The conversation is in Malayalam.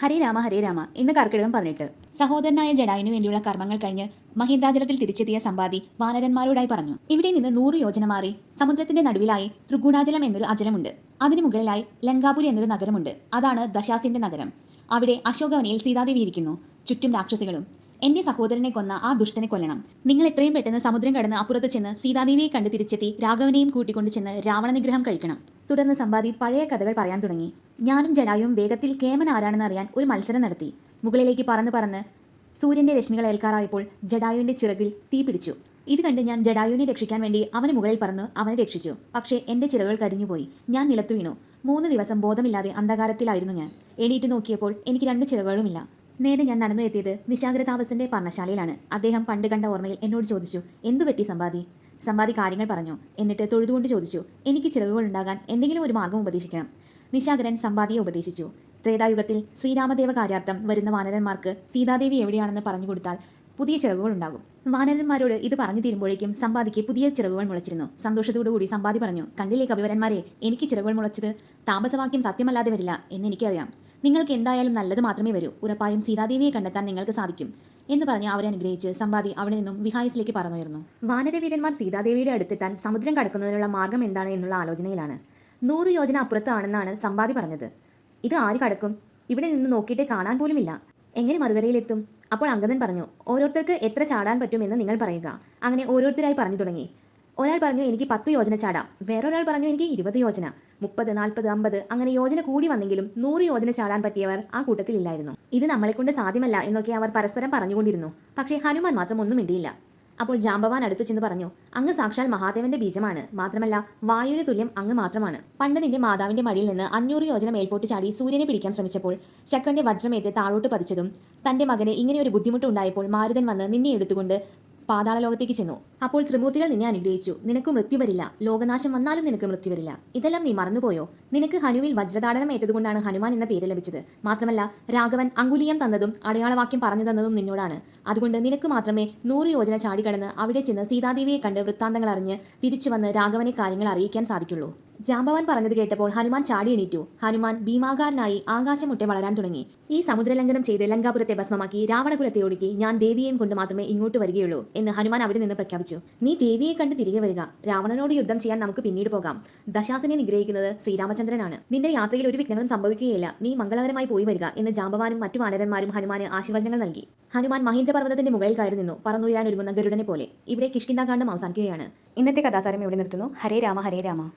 ഹരേ രാമ ഹരേ രാമ. ഇന്ന് കർക്കിടകം പതിനെട്ട്. സഹോദരനായ ജഡായിനു വേണ്ടിയുള്ള കർമ്മങ്ങൾ കഴിഞ്ഞ് മഹീന്ദ്രാചലത്തിൽ തിരിച്ചെത്തിയ സമ്പാദി വാനരന്മാരോടായി പറഞ്ഞു. ഇവിടെ നിന്ന് നൂറ് യോജന മാറി സമുദ്രത്തിന്റെ നടുവിലായി തൃഗൂഢാചലം എന്നൊരു അചലമുണ്ട്. അതിനു മുകളിലായി ലങ്കാപുരി എന്നൊരു നഗരമുണ്ട്. അതാണ് ദശാസിന്റെ നഗരം. അവിടെ അശോകവനയിൽ സീതാദേവി ഇരിക്കുന്നു. ചുറ്റും രാക്ഷസികളും. എന്റെ സഹോദരനെ കൊന്ന ആ ദുഷ്ടനെ കൊല്ലണം. നിങ്ങൾ എത്രയും പെട്ടെന്ന് സമുദ്രം കടന്ന് അപ്പുറത്ത് ചെന്ന് സീതാദേവിയെ കണ്ട് തിരിച്ചെത്തി രാഘവനെയും കൂട്ടിക്കൊണ്ട് ചെന്ന് രാവണ നിഗ്രഹം കഴിക്കണം. തുടർന്ന് സമ്പാദി പഴയ കഥകൾ പറയാൻ തുടങ്ങി. ഞാനും ജഡായും വേഗത്തിൽ കേമൻ ആരാണെന്ന് അറിയാൻ ഒരു മത്സരം നടത്തി. മുകളിലേക്ക് പറന്ന് പറന്ന് സൂര്യന്റെ രശ്മികൾ ഏൽക്കാറായപ്പോൾ ജഡായുവിന്റെ ചിറകിൽ തീ പിടിച്ചു. ഇത് കണ്ട് ഞാൻ ജഡായുവിനെ രക്ഷിക്കാൻ വേണ്ടി അവന് മുകളിൽ പറന്ന് അവനെ രക്ഷിച്ചു. പക്ഷേ എന്റെ ചിറകൾ കരിഞ്ഞുപോയി ഞാൻ നിലത്തു വീണു. മൂന്ന് ദിവസം ബോധമില്ലാതെ അന്ധകാരത്തിലായിരുന്നു ഞാൻ. എണീറ്റ് നോക്കിയപ്പോൾ എനിക്ക് രണ്ട് ചിറകുകളുമില്ല. നേരെ ഞാൻ നടന്നു എത്തിയത് നിശാഗ്രതാപസിന്റെ പർണശാലയിലാണ്. അദ്ദേഹം പണ്ട് കണ്ട ഓർമ്മയിൽ എന്നോട് ചോദിച്ചു എന്തു പറ്റി സമ്പാദി? സമ്പാദി കാര്യങ്ങൾ പറഞ്ഞു. എന്നിട്ട് തൊഴുതുകൊണ്ട് ചോദിച്ചു എനിക്ക് ചിറകുകൾ ഉണ്ടാകാൻ എന്തെങ്കിലും ഒരു മാർഗം ഉപദേശിക്കണം. നിശാകരൻ സമ്പാദിയെ ഉപദേശിച്ചു. ത്രേതായുഗത്തിൽ ശ്രീരാമദേവ കാര്യാർത്ഥം വരുന്ന വാനരന്മാർക്ക് സീതാദേവി എവിടെയാണെന്ന് പറഞ്ഞു കൊടുത്താൽ പുതിയ ചിറകുകൾ ഉണ്ടാകും. വാനരന്മാരോട് ഇത് പറഞ്ഞു തീരുമ്പോഴേക്കും സമ്പാദിക്ക് പുതിയ ചിറകുകൾ മുളച്ചിരുന്നു. സന്തോഷത്തോടുകൂടി സമ്പാദി പറഞ്ഞു കണ്ടില്ലേ കവിവരന്മാരെ എനിക്ക് ചിറകുകൾ മുളച്ചത്? താമസവാക്യം സത്യമല്ലാതെ വരില്ല എന്ന് എനിക്കറിയാം. നിങ്ങൾക്ക് എന്തായാലും നല്ലത് മാത്രമേ വരൂ. ഉറപ്പായും സീതാദേവിയെ കണ്ടെത്താൻ നിങ്ങൾക്ക് സാധിക്കും എന്ന് പറഞ്ഞ് അവരെ അനുഗ്രഹിച്ച് സമ്പാദി അവിടെ നിന്നും വിഹായസിലേക്ക് പറന്നുയർന്നു. വാനരവീരന്മാർ സീതാദേവിയുടെ അടുത്തെത്താൻ സമുദ്രം കടക്കുന്നതിനുള്ള മാർഗം എന്താണ് എന്നുള്ള ആലോചനയിലാണ്. നൂറ് യോജന അപ്പുറത്താണെന്നാണ് സമ്പാദി പറഞ്ഞത്. ഇത് ആര് കടക്കും? ഇവിടെ നിന്ന് നോക്കിയിട്ട് കാണാൻ പോലുമില്ല. എങ്ങനെ മറുകരയിലെത്തും? അപ്പോൾ അങ്കദൻ പറഞ്ഞു ഓരോരുത്തർക്ക് എത്ര ചാടാൻ പറ്റുമെന്ന് നിങ്ങൾ പറയുക. അങ്ങനെ ഓരോരുത്തരായി പറഞ്ഞു തുടങ്ങി. ഒരാൾ പറഞ്ഞു എനിക്ക് പത്ത് യോജന ചാടാം. വേറൊരാൾ പറഞ്ഞു എനിക്ക് ഇരുപത് യോജന. മുപ്പത് നാൽപ്പത് അമ്പത് അങ്ങനെ യോജന കൂടി വന്നെങ്കിലും നൂറ് യോജന ചാടാൻ പറ്റിയവർ ആ കൂട്ടത്തിലില്ലായിരുന്നു ഇത് നമ്മളെക്കൊണ്ട് സാധ്യമല്ല എന്നൊക്കെ അവർ പരസ്പരം പറഞ്ഞുകൊണ്ടിരുന്നു. പക്ഷേ ഹനുമാൻ മാത്രം ഒന്നും മിണ്ടിയില്ല. അപ്പോൾ ജാംബവാൻ അടുത്തു ചെന്ന് പറഞ്ഞു അങ്ങ് സാക്ഷാൽ മഹാദേവന്റെ ബീജമാണ്. മാത്രമല്ല വായുവിന് തുല്യം അങ്ങ് മാത്രമാണ്. പണ്ട് നിന്റെ മാതാവിന്റെ മടിയിൽ നിന്ന് അഞ്ഞൂറ് യോജന മേൽപോട്ട് ചാടി സൂര്യനെ പിടിക്കാൻ ശ്രമിച്ചപ്പോൾ ചക്രന്റെ വജ്രമേറ്റ് താഴോട്ട് പതിച്ചതും തന്റെ മകന് ഇങ്ങനെ ഒരു ബുദ്ധിമുട്ട് ഉണ്ടായപ്പോൾ മാരുതൻ വന്ന് നിന്നെ എടുത്തുകൊണ്ട് പാതാള ലോകത്തേക്ക് ചെന്നു. അപ്പോൾ ത്രിമൂർത്തികൾ നിന്നെ അനുഗ്രഹിച്ചു. നിനക്ക് മൃത്യു വരില്ല. ലോകനാശം വന്നാലും നിനക്ക് മൃത്യു വരില്ല. ഇതെല്ലാം നീ മറന്നുപോയോ? നിനക്ക് ഹനുവിൽ വജ്രതാടനം ഏറ്റതുകൊണ്ടാണ് ഹനുമാൻ എന്ന പേര് ലഭിച്ചത്. മാത്രമല്ല രാഘവൻ അങ്കുലിയം തന്നതും അടയാളവാക്യം പറഞ്ഞു തന്നതും നിന്നോടാണ്. അതുകൊണ്ട് നിനക്ക് മാത്രമേ നൂറ് യോജന ചാടികടന്ന് അവിടെ ചെന്ന് സീതാദേവിയെ കണ്ട് വൃത്താന്തങ്ങൾ അറിഞ്ഞ് തിരിച്ചു വന്ന് രാഘവനെ കാര്യങ്ങൾ അറിയിക്കാൻ സാധിക്കുള്ളൂ. ജാമ്പവാൻ പറഞ്ഞത് കേട്ടപ്പോൾ ഹനുമാൻ ചാടി എണീറ്റു. ഹനുമാൻ ഭീമാകാരനായി ആകാശമുട്ടെ വളരാൻ തുടങ്ങി. ഈ സമുദ്രലംഘനം ചെയ്ത് ലങ്കാപുരത്തെ ഭസ്മമാക്കി രാവണകുലത്തെ ഒടുക്കി. ഞാൻ ദേവിയെയും കൊണ്ട് മാത്രമേ ഇങ്ങോട്ട് വരികയുള്ളൂ എന്ന് ഹനുമാൻ അവിടെ നിന്ന് പ്രഖ്യാപിച്ചു. നീ ദേവിയെ കണ്ട് തിരികെ വരിക. രാവണനോട് യുദ്ധം ചെയ്യാൻ നമുക്ക് പിന്നീട് പോകാം. ദശാസനെ നിഗ്രഹിക്കുന്നത് ശ്രീരാമചന്ദ്രനാണ്. നിന്റെ യാത്രയിൽ ഒരു വിഘ്നങ്ങളും സംഭവിക്കുകയില്ല. നീ മംഗളകരമായി പോയി വരിക എന്ന് ജാമ്പവാനും മറ്റു വാനരന്മാരും ഹനുമാന് ആശീർവചനങ്ങൾ നൽകി. ഹനുമാൻ മഹീന്ദ്രപർവതത്തിന്റെ മുകളിൽ കയറി നിന്നു. പറന്നുയരാൻ ഒരുങ്ങുന്ന ഗരുഡനെ പോലെ. ഇവിടെ കിഷ്കിന്താകാന്ഡം അവസാനിക്കുകയാണ്. ഇന്നത്തെ കഥാസാരം ഇവിടെ നിർത്തുന്നു. ഹരേ രാമ ഹരേ രാമ.